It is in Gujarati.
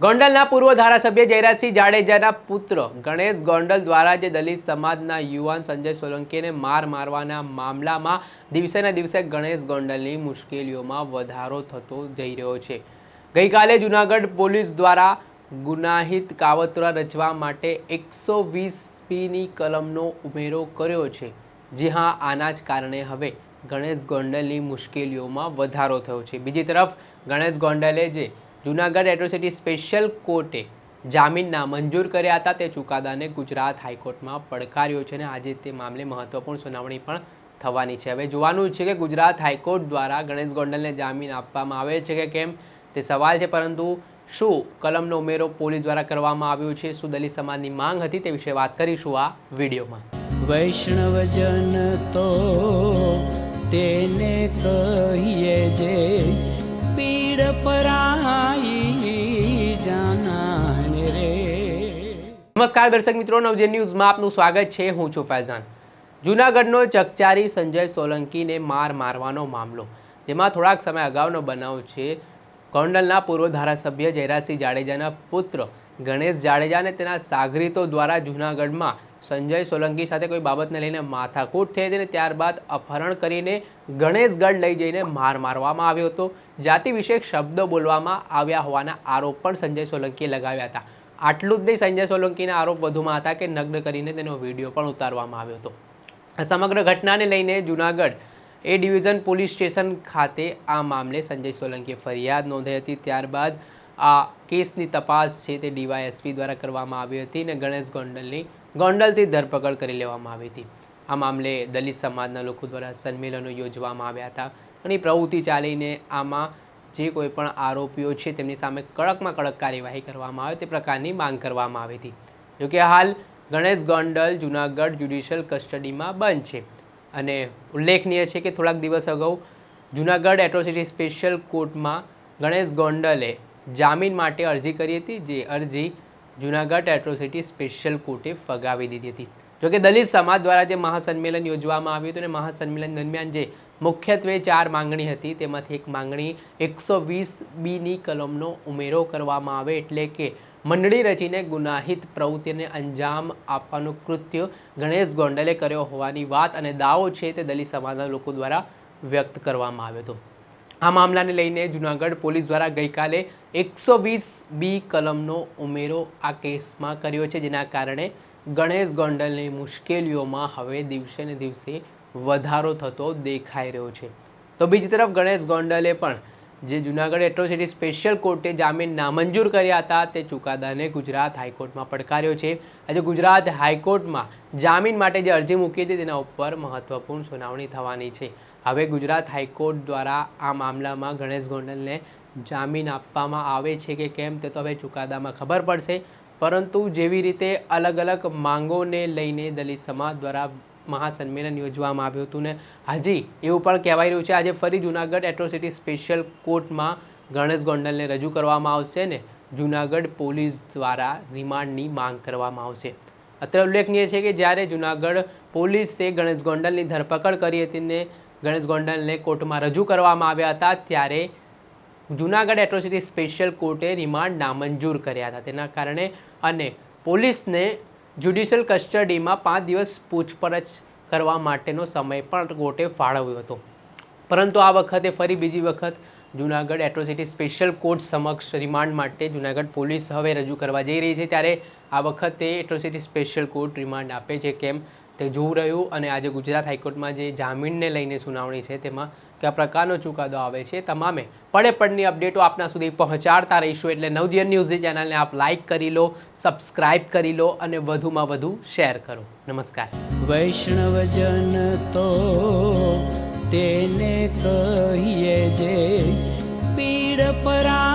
ગોંડલના પૂર્વ ધારાસભ્ય જયરાજસિંહ જાડેજાના પુત્ર ગણેશ ગોંડલ દ્વારા જે દલિત સમાજના યુવાન સંજય સોલંકીને માર મારવાના મામલામાં દિવસે ને દિવસે ગણેશ ગોંડલની મુશ્કેલીઓમાં વધારો થતો જઈ રહ્યો છે. ગઈકાલે જુનાગઢ પોલીસ દ્વારા ગુનાહિત કાવતરા રચવા માટે એકસો વીસ પીની કલમનો ઉમેરો કર્યો છે. જી હા, આના જ કારણે હવે ગણેશ ગોંડલની મુશ્કેલીઓમાં વધારો થયો છે. બીજી તરફ ગણેશ ગોંડલે જે જુનાગઢ એટ્રોસિટી સ્પેશિયલ કોર્ટે જામીન નામંજૂર કર્યા હતા. તે ચુકાદાને ગુજરાત હાઈકોર્ટમાં પડકાર્યો છે અને આજે તે મામલે મહત્વપૂર્ણ સુનાવણી પણ થવાની છે. હવે જોવાનું છે કે ગુજરાત હાઈકોર્ટ દ્વારા ગણેશ ગોંડલને જામીન આપવામાં આવે છે કે કેમ? તે સવાલ છે, પરંતુ શું કલમનો ઉમેરો પોલીસ દ્વારા કરવામાં આવ્યો છે? શું દલિત સમાજની માંગ હતી તે વિશે વાત કરીશું આ વિડીયોમાં. વૈષ્ણવજન તો તેને કહીએ જે પીડ પરાઈ જાનાને રે. નમસ્કાર દર્શક મિત્રો, નવજે ન્યૂઝમાં આપનું સ્વાગત છે. હું છું ફૈઝાન. જૂનાગઢનો ચકચારી સંજય સોલંકીને માર મારવાનો મામલો, જેમાં થોડાક સમય અગાઉનો બનાવ છે. ગોંડલના પૂર્વ ધારાસભ્ય જયરાજસિંહ જાડેજાના પુત્ર ગણેશ જાડેજા અને તેના સાગરીતો દ્વારા જૂનાગઢમાં સંજય સોલંકી સાથે કોઈ બાબતને લઈને માથાકૂટ થઈ હતી અને ત્યારબાદ અપહરણ કરીને ગણેશગઢ લઈ જઈને માર મારવામાં આવ્યો હતો. જાતિ વિષયક શબ્દો બોલવામાં આવ્યા હોવાના આરોપ પણ સંજય સોલંકીએ લગાવ્યા હતા. આટલું જ નહીં, સંજય સોલંકીના આરોપ વધુમાં હતા કે નગ્ન કરીને તેનો વીડિયો પણ ઉતારવામાં આવ્યો હતો. સમગ્ર ઘટનાને લઈને Junagadh A division police station ખાતે આ મામલે સંજય સોલંકીએ ફરિયાદ નોંધાઈ હતી. ત્યારબાદ આ કેસની તપાસ છે તે ડીવાયએસપી દ્વારા કરવામાં આવી હતી અને ગણેશ ગોંડલની ગોંડલથી ધરપકડ કરી લેવામાં આવી હતી. આ મામલે દલિત સમાજના લોકો દ્વારા સંમેલનો યોજવામાં આવ્યા હતા અને પ્રવૃત્તિ ચાલીને આમાં જે કોઈ પણ આરોપીઓ છે તેમની સામે કડકમાં કડક કાર્યવાહી કરવામાં આવે તે પ્રકારની માંગ કરવામાં આવી હતી. જોકે હાલ ગણેશ ગોંડલ જુનાગઢ જ્યુડિશિયલ કસ્ટડીમાં બંધ છે અને ઉલ્લેખનીય છે કે થોડાક દિવસ અગાઉ જુનાગઢ એટ્રોસિટી સ્પેશિયલ કોર્ટમાં ગણેશ ગોંડલે જામીન માટે અરજી કરી હતી, જે અરજી જુનાગઢ એટ્રોસિટી સ્પેશિયલ કોર્ટે ફગાવી દીધી હતી. જોકે દલિત સમાજ દ્વારા જે મહાસંમેલન યોજવામાં આવ્યું હતું અને મહાસંમેલન દરમિયાન જે મુખ્યત્વે ચાર માંગણી હતી, તેમાંથી એક માંગણી એકસો વીસ બીની કલમનો ઉમેરો કરવામાં આવે એટલે કે મંડળી રચીને ગુનાહિત પ્રવૃત્તિને અંજામ આપવાનું કૃત્ય ગણેશ ગોંડલે કર્યો હોવાની વાત અને દાવો છે તે દલિત સમાજના લોકો દ્વારા વ્યક્ત કરવામાં આવ્યો હતો. આ મામલાને લઈને જુનાગઢ પોલીસ દ્વારા ગઈકાલે એકસો વીસ બી કલમનો ઉમેરો આ કેસમાં કર્યો છે, જેના કારણે ગણેશ ગોંડલની મુશ્કેલીઓમાં હવે દિવસે ને દિવસે વધારો થતો દેખાઈ રહ્યો છે. તો બીજી તરફ ગણેશ ગોંડલે પણ જે જુનાગઢ એટ્રોસિટી સ્પેશિયલ કોર્ટે જામીન નામંજૂર કર્યા હતા, તે ચુકાદાને ગુજરાત હાઈકોર્ટમાં પડકાર્યો છે. આજે ગુજરાત હાઈકોર્ટમાં જામીન માટે જે અરજી મૂકી હતી, તેના ઉપર મહત્વપૂર્ણ સુનાવણી થવાની છે. હવે ગુજરાત હાઈકોર્ટ દ્વારા આ મામલામાં ગણેશ ગોંડલને જામીન આપવામાં આવે છે કે કેમ, તે તો હવે ચુકાદામાં ખબર પડશે. પરંતુ જેવી રીતે અલગ અલગ માંગોને લઈને દલિત સમાજ દ્વારા મહાસંમેલન યોજવામાં આવ્યું હતું ને હજી એવું પણ કહેવાય રહ્યું છે, આજે ફરી જુનાગઢ એટ્રોસિટી સ્પેશિયલ કોર્ટમાં ગણેશ ગોંડલને રજૂ કરવામાં આવશે ને જુનાગઢ પોલીસ દ્વારા રિમાન્ડની માંગ કરવામાં આવશે. અત્રે ઉલ્લેખનીય છે કે જ્યારે જુનાગઢ પોલીસે ગણેશ ગોંડલની ધરપકડ કરી હતી ને ગણેશ ગોંડલને કોર્ટમાં રજૂ કરવામાં આવ્યા હતા, ત્યારે જુનાગઢ એટ્રોસિટી સ્પેશિયલ કોર્ટે રિમાન્ડ નામંજૂર કર્યા હતા. તેના કારણે અને પોલીસને જ્યુડિશિયલ કસ્ટડીમાં પાંચ દિવસ પૂછપરછ કરવા માટેનો સમય પણ કોર્ટે ફાળવ્યો હતો. પરંતુ આ વખતે ફરી બીજી વખત જુનાગઢ એટ્રોસિટી સ્પેશિયલ કોર્ટ સમક્ષ રિમાન્ડ માટે જુનાગઢ પોલીસ હવે રજૂ કરવા જઈ રહી છે. ત્યારે આ વખતે એટ્રોસિટી સ્પેશિયલ કોર્ટ રિમાન્ડ આપે છે, કેમ તે જોવું રહ્યું અને આજે ગુજરાત હાઈકોર્ટમાં જે જામીનને લઈને સુનાવણી છે, તેમાં કયા પ્રકારનો ચુકાદો આવે છે, તમામે પડે પડની અપડેટો આપના સુધી પહોંચાડતા રહીશું. એટલે નવજીવન ન્યૂઝની ચેનલને આપ લાઇક કરી લો, સબસ્ક્રાઇબ કરી લો અને વધુમાં વધુ શેર કરો. નમસ્કાર. વૈષ્ણવજન તો તેને કહીએ જે પીડ પરાઈ